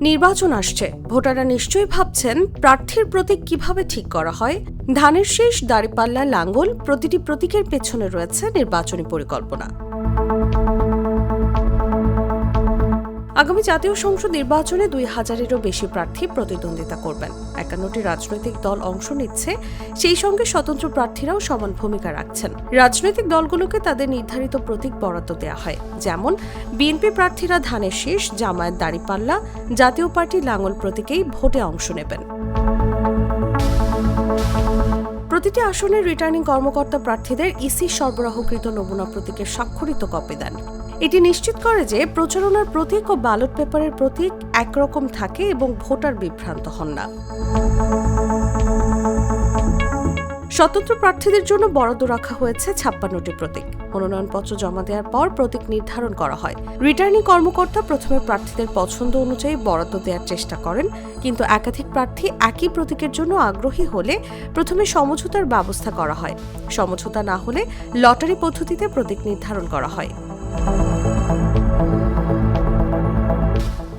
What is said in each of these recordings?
নির্বাচন আসছে। ভোটাররা নিশ্চয়ই ভাবছেন প্রার্থীর প্রতীক কীভাবে ঠিক করা হয়। ধানের শেষ, দাঁড়িপাল্লা, লাঙ্গল প্রতিটি প্রতীকের পেছনে রয়েছে নির্বাচনী পরিকল্পনা। আগামী জাতীয় সংসদ নির্বাচনে দুই হাজারেরও বেশি প্রার্থী প্রতিদ্বন্দ্বিতা করবেন। একান্নটি রাজনৈতিক দল অংশ নিচ্ছে, সেই সঙ্গে স্বতন্ত্র প্রার্থীরাও সমান ভূমিকা রাখছেন। রাজনৈতিক দলগুলোকে তাদের নির্ধারিত প্রতীক বরাদ্দ দেওয়া হয়, যেমন বিএনপি প্রার্থীরা ধানের শীষ, জামায়াত দাঁড়িপাল্লা, জাতীয় পার্টি লাঙ্গল প্রতীকেই ভোটে অংশ নেবেন। প্রতিটি আসনের রিটার্নিং কর্মকর্তা প্রার্থীদের ইসি সরবরাহকৃত নমুনা প্রতীকের স্বাক্ষরিত কপি দেন। এটি নিশ্চিত করে যে প্রচারণার প্রতীক ও ব্যালট পেপারের প্রতীক একরকম থাকে এবং ভোটার বিভ্রান্ত হন না। স্বতন্ত্র প্রার্থীদের জন্য বরাদ্দ রাখা হয়েছে ছাপ্পান্নটি প্রতীক। মনোনয়নপত্র জমা দেওয়ার পর প্রতীক নির্ধারণ করা হয়। রিটার্নিং কর্মকর্তা প্রথমে প্রার্থীদের পছন্দ অনুযায়ী বরাদ্দ দেওয়ার চেষ্টা করেন, কিন্তু একাধিক প্রার্থী একই প্রতীকের জন্য আগ্রহী হলে প্রথমে সমঝোতার ব্যবস্থা করা হয়। সমঝোতা না হলে লটারি পদ্ধতিতে প্রতীক নির্ধারণ করা হয়।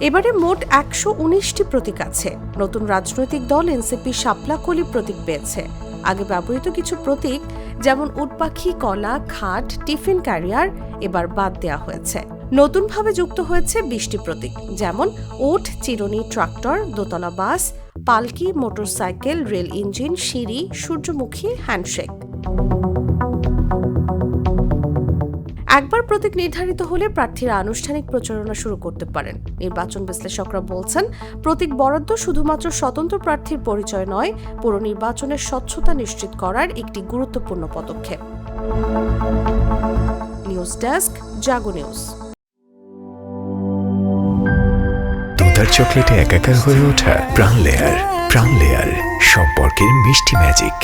এবারে মোট একশো উনিশটি প্রতীক আছে। নতুন রাজনৈতিক দল এনসিপি শাপলাকলি প্রতীক পেয়েছে। আগে ব্যবহৃত কিছু প্রতীক, যেমন উটপাখি, কলা, খাট, টিফিন ক্যারিয়ার, এবার বাদ দেওয়া হয়েছে। নতুনভাবে যুক্ত হয়েছে বিশটি প্রতীক, যেমন ওট চিরুনি ট্রাক্টর, দোতলা বাস, পালকি, মোটরসাইকেল, রেল ইঞ্জিন, সিঁড়ি, সূর্যমুখী, হ্যান্ডশেক। একবার প্রতীক নির্ধারিত হলে প্রার্থীরা আনুষ্ঠানিক প্রচারণা শুরু করতে পারেন। নির্বাচন বিশ্লেষকরা বলছেন, প্রতীক বরাদ্দ শুধুমাত্র স্বতন্ত্র প্রার্থীর পরিচয় নয়, পুরো নির্বাচনের স্বচ্ছতা নিশ্চিত করার একটি গুরুত্বপূর্ণ পদক্ষেপ। News desk, Jago news. তোতার চকলেটে একাকার হয়ে ওঠা প্রাণ লেয়ার প্রাণ লেয়ার সম্পর্কের মিষ্টি ম্যাজিক।